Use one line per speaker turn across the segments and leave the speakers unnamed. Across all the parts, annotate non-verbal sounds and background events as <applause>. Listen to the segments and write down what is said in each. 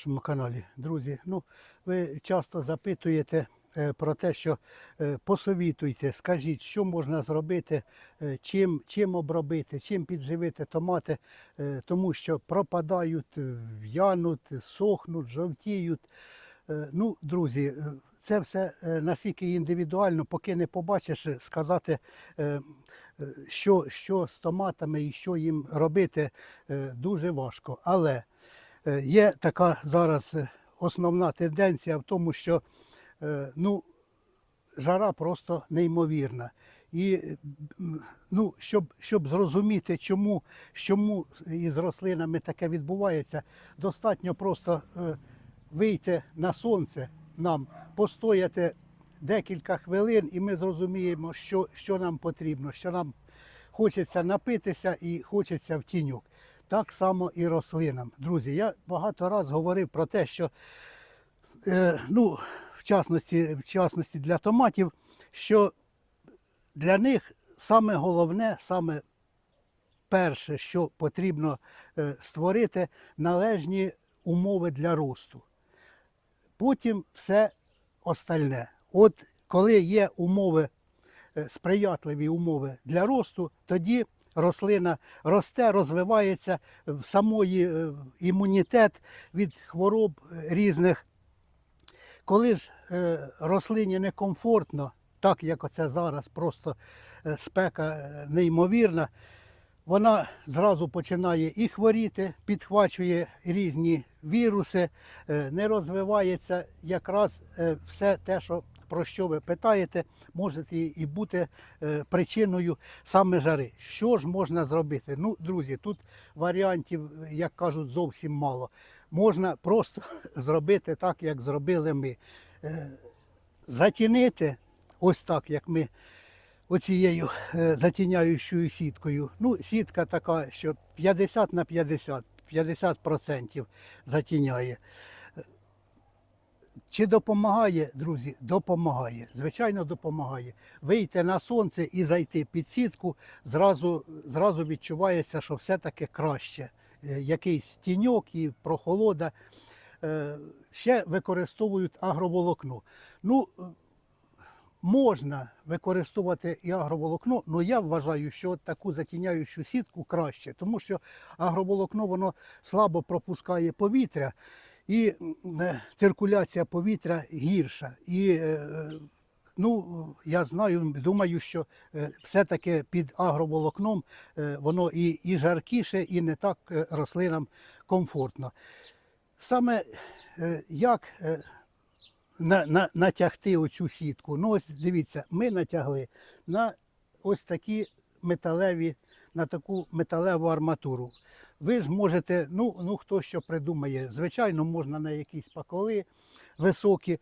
нашому каналі. Друзі, ну ви часто запитуєте е, про те, що е, посовітуйте, скажіть, що можна зробити, е, чим, чим обробити, чим підживити томати, тому що пропадають, в'януть, сохнуть, жовтіють. Ну, друзі, це все настільки індивідуально, поки не побачиш, сказати, що, що з томатами і що їм робити, дуже важко. Але є така зараз е, основна тенденція в тому, що е, ну, жара просто неймовірна. І е, ну, щоб, щоб зрозуміти, чому, чому із рослинами таке відбувається, достатньо просто е, вийти на сонце нам, постояти декілька хвилин, і ми зрозуміємо, що, що нам потрібно, що нам хочеться напитися і хочеться в тіньок. Так само і рослинам. Друзі, я багато разів говорив про те, що е, ну, в частності, в частності для томатів, що для них саме головне, саме перше, що потрібно е, створити, належні умови для росту. Потім все остальне. От коли є умови, е, сприятливі умови для росту, тоді рослина росте, розвивається в самої е, імунітет від хвороб е, різних. Коли ж е, рослині некомфортно, так як оце зараз, просто е, спека е, неймовірна, вона зразу починає і хворіти, підхвачує різні віруси, е, не розвивається якраз е, все те, що, про що ви питаєте, може і бути е, причиною саме жари. Що ж можна зробити? Ну, друзі, тут варіантів, як кажуть, зовсім мало. Можна просто <laughs> зробити так, як зробили ми. Е, Затінити, ось так, як ми оцією е, затіняючою сіткою. Ну, сітка така, що 50 на 50, 50% затіняє. Чи допомагає, друзі? Допомагає. Звичайно, допомагає. Вийти на сонце і зайти під сітку, зразу, зразу відчувається, що все-таки краще. Е, Якийсь тіньок і прохолода. Е, Ще використовують агроволокно. Ну, е, можна використовувати і агроволокно, але я вважаю, що таку затіняючу сітку краще, тому що агроволокно воно слабо пропускає повітря, і е, циркуляція повітря гірша. І е, ну, я знаю, думаю, що е, все-таки під агроволокном е, воно і, і жаркіше, і не так е, рослинам комфортно. Саме е, як е, на, на, натягти оцю сітку. Ну, ось дивіться, ми натягли на ось такі металеві, на таку металеву арматуру. Ви ж можете, ну, ну хто що придумає, звичайно, можна на якісь паколи високі.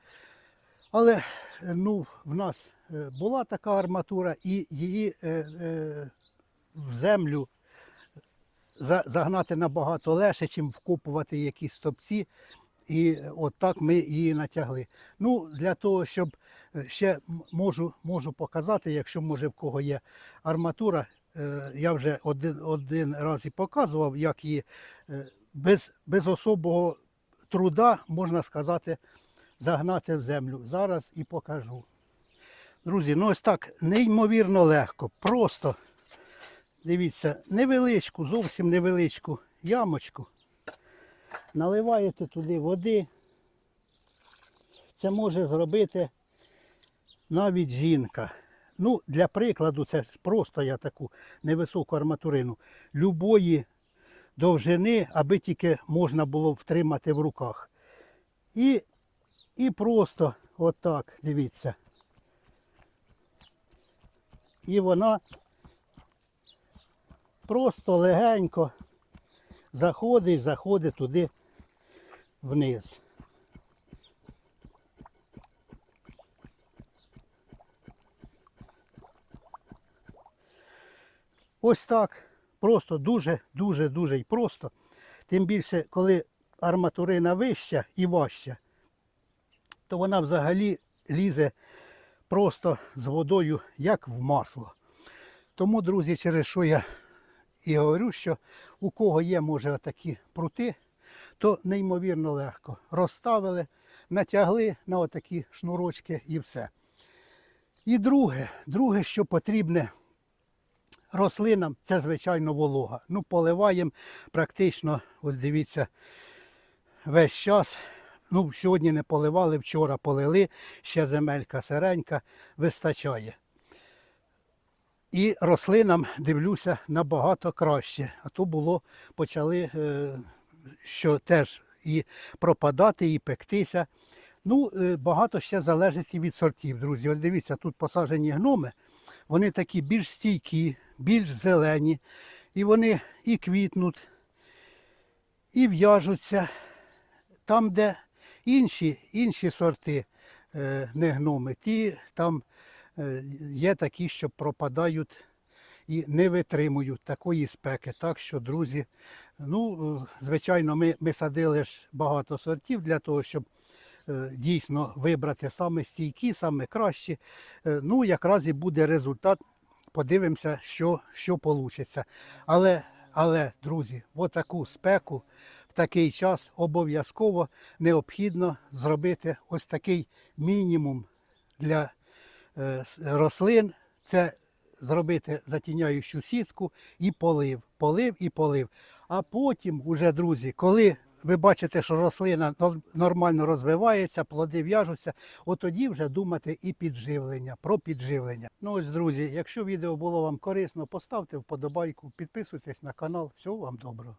Але е, ну, в нас е, була така арматура, і її е, е, в землю загнати набагато легше, чим вкопувати якісь стопці. І от так ми її натягли. Ну, для того, щоб е, ще можу, можу показати, якщо може в кого є арматура, е, я вже один, один раз і показував, як її е, без, без особого труда, можна сказати, загнати в землю. Зараз і покажу. Друзі, ну ось так неймовірно легко. Просто дивіться, невеличку, зовсім невеличку ямочку. Наливаєте туди води. Це може зробити навіть жінка. Ну, для прикладу, це просто я таку невисоку арматурину. Любої довжини, аби тільки можна було втримати в руках. І, і просто отак, дивіться. І вона просто легенько заходить, заходить туди вниз. Ось так. Просто дуже, дуже, дуже і просто. Тим більше, коли арматурина вища і важча, то вона взагалі лізе просто з водою, як в масло. Тому, друзі, через що я і говорю, що у кого є, може, такі прути, то неймовірно легко. Розставили, натягли на отакі шнурочки і все. І друге, друге, що потрібне рослинам, це звичайно волога. Ну, поливаємо практично, ось дивіться, весь час. Ну, сьогодні не поливали, вчора полили, ще земелька сиренька, вистачає. І рослинам дивлюся набагато краще. А то було, почали, е, що теж і пропадати, і пектися. Ну, е, багато ще залежить і від сортів, друзі. Ось дивіться, тут посаджені гноми, вони такі більш стійкі, більш зелені, і вони і квітнуть, і в'яжуться. Там, де інші, інші сорти е, не гноми, ті там е, є такі, що пропадають і не витримують такої спеки. Так що, друзі, ну, е, звичайно, ми, ми садили ж багато сортів для того, щоб дійсно вибрати саме стійкі, саме кращі. Е, Ну, якраз і буде результат. Подивимося, що, що вийде. Але, але, друзі, в таку спеку в такий час обов'язково необхідно зробити ось такий мінімум для е, рослин. Це зробити затіняючу сітку і полив. Полив і полив. А потім, уже, друзі, коли ви бачите, що рослина нормально розвивається, плоди в'яжуться, от тоді вже думати і підживлення, про підживлення. Ну ось, друзі, якщо відео було вам корисно, поставте вподобайку, підписуйтесь на канал. Всього вам доброго.